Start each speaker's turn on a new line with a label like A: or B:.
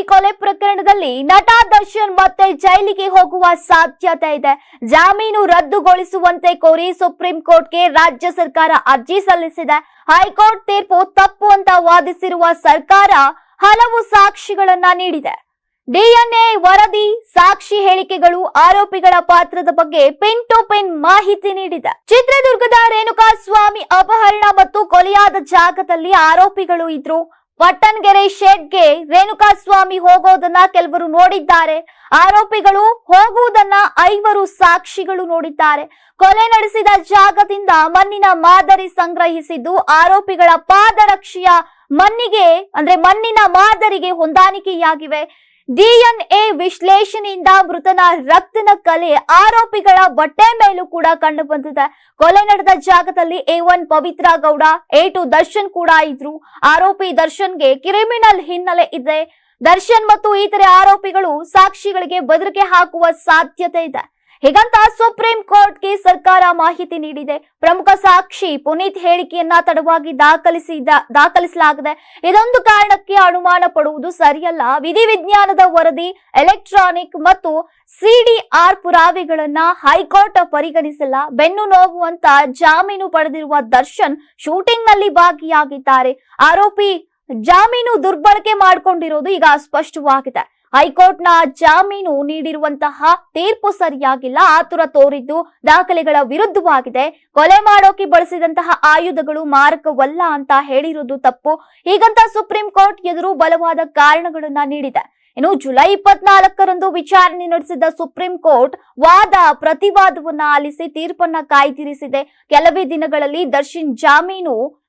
A: ಸ್ವಾಮಿ ಕೊಲೆ ಪ್ರಕರಣದಲ್ಲಿ ನಟ ದರ್ಶನ್ ಮತ್ತೆ ಜೈಲಿಗೆ ಹೋಗುವ ಸಾಧ್ಯತೆ ಇದೆ. ಜಾಮೀನು ರದ್ದುಗೊಳಿಸುವಂತೆ ಕೋರಿ ಸುಪ್ರೀಂ ಕೋರ್ಟ್ಗೆ ರಾಜ್ಯ ಸರ್ಕಾರ ಅರ್ಜಿ ಸಲ್ಲಿಸಿದೆ. ಹೈಕೋರ್ಟ್ ತೀರ್ಪು ತಪ್ಪು ಅಂತ ವಾದಿಸಿರುವ ಸರ್ಕಾರ ಹಲವು ಸಾಕ್ಷಿಗಳನ್ನ ನೀಡಿದೆ. ಡಿಎನ್ಎ ವರದಿ, ಸಾಕ್ಷಿ ಹೇಳಿಕೆಗಳು, ಆರೋಪಿಗಳ ಪಾತ್ರದ ಬಗ್ಗೆ ಪಿನ್ ಟು ಪಿನ್ ಮಾಹಿತಿ ನೀಡಿದೆ. ಚಿತ್ರದುರ್ಗದ ರೇಣುಕಾ ಸ್ವಾಮಿ ಅಪಹರಣ ಮತ್ತು ಕೊಲೆಯಾದ ಜಾಗದಲ್ಲಿ ಆರೋಪಿಗಳು ಇದ್ರು. ಪಟ್ಟಣಗೆರೆ ಶೆಡ್ಗೆ ರೇಣುಕಾಸ್ವಾಮಿ ಹೋಗೋದನ್ನ ಕೆಲವರು ನೋಡಿದ್ದಾರೆ. ಆರೋಪಿಗಳು ಹೋಗುವುದನ್ನ ಐವರು ಸಾಕ್ಷಿಗಳು ನೋಡಿದ್ದಾರೆ. ಕೊಲೆ ನಡೆಸಿದ ಜಾಗದಿಂದ ಮಣ್ಣಿನ ಮಾದರಿ ಸಂಗ್ರಹಿಸಿದ್ದು ಆರೋಪಿಗಳ ಪಾದರಕ್ಷೆಯ ಮಣ್ಣಿಗೆ, ಅಂದ್ರೆ ಮಣ್ಣಿನ ಮಾದರಿಗೆ ಹೊಂದಾಣಿಕೆಯಾಗಿವೆ. ಡಿಎನ್ಎ ವಿಶ್ಲೇಷಣೆಯಿಂದ ಮೃತನ ರಕ್ತನ ಕಲೆ, ಆರೋಪಿಗಳ ಬಟ್ಟೆ ಮೇಲೂ ಕೂಡ ಕಂಡು ಬಂದಿದೆ. ಕೊಲೆ ನಡೆದ ಜಾಗದಲ್ಲಿ A one Pavitra Gowda A two Darshan ಕೂಡ ಇದ್ರು. ಆರೋಪಿ ದರ್ಶನ್ಗೆ ಕ್ರಿಮಿನಲ್ ಹಿನ್ನೆಲೆ ಇದೆ. ದರ್ಶನ್ ಮತ್ತು ಇತರೆ ಆರೋಪಿಗಳು ಸಾಕ್ಷಿಗಳಿಗೆ ಬೆದರಿಕೆ ಹಾಕುವ ಸಾಧ್ಯತೆ ಇದೆ. ಹೀಗಂತ ಸುಪ್ರೀಂ ಕೋರ್ಟ್ಗೆ ಸರ್ಕಾರ ಮಾಹಿತಿ ನೀಡಿದೆ. ಪ್ರಮುಖ ಸಾಕ್ಷಿ ಪುನೀತ್ ಹೇಳಿಕೆಯನ್ನ ತಡವಾಗಿ ದಾಖಲಿಸಿದ, ದಾಖಲಿಸಲಾಗಿದೆ ಇದೊಂದು ಕಾರಣಕ್ಕೆ ಅನುಮಾನ ಪಡುವುದು ಸರಿಯಲ್ಲ. ವಿಧಿವಿಜ್ಞಾನದ ವರದಿ, ಎಲೆಕ್ಟ್ರಾನಿಕ್ ಮತ್ತು ಸಿಡಿಆರ್ ಪುರಾವೆಗಳನ್ನ ಹೈಕೋರ್ಟ್ ಪರಿಗಣಿಸಿಲ್ಲ. ಬೆನ್ನು ನೋವು ಅಂತ ಜಾಮೀನು ಪಡೆದಿರುವ ದರ್ಶನ್ ಶೂಟಿಂಗ್ನಲ್ಲಿ ಭಾಗಿಯಾಗಿದ್ದಾರೆ. ಆರೋಪಿ ಜಾಮೀನು ದುರ್ಬಳಕೆ ಮಾಡಿಕೊಂಡಿರೋದು ಈಗ ಸ್ಪಷ್ಟವಾಗಿದೆ. ಹೈಕೋರ್ಟ್ನ ಜಾಮೀನು ನೀಡಿರುವಂತಹ ತೀರ್ಪು ಸರಿಯಾಗಿಲ್ಲ. ಆತುರ ತೋರಿದ್ದು ದಾಖಲೆಗಳ ವಿರುದ್ಧವಾಗಿದೆ. ಕೊಲೆ ಮಾಡೋಕೆ ಬಳಸಿದಂತಹ ಆಯುಧಗಳು ಮಾರಕವಲ್ಲ ಅಂತ ಹೇಳಿರುವುದು ತಪ್ಪು. ಹೀಗಂತ ಸುಪ್ರೀಂ ಕೋರ್ಟ್ ಎದುರು ಬಲವಾದ ಕಾರಣಗಳನ್ನ ನೀಡಿದೆ. ಇನ್ನು ಜುಲೈ ಇಪ್ಪತ್ನಾಲ್ಕರಂದು ವಿಚಾರಣೆ ನಡೆಸಿದ ಸುಪ್ರೀಂ ಕೋರ್ಟ್ ವಾದ ಪ್ರತಿವಾದವನ್ನ ಆಲಿಸಿ ತೀರ್ಪನ್ನ ಕಾಯ್ದಿರಿಸಿದೆ. ಕೆಲವೇ ದಿನಗಳಲ್ಲಿ ದರ್ಶನ್ ಜಾಮೀನು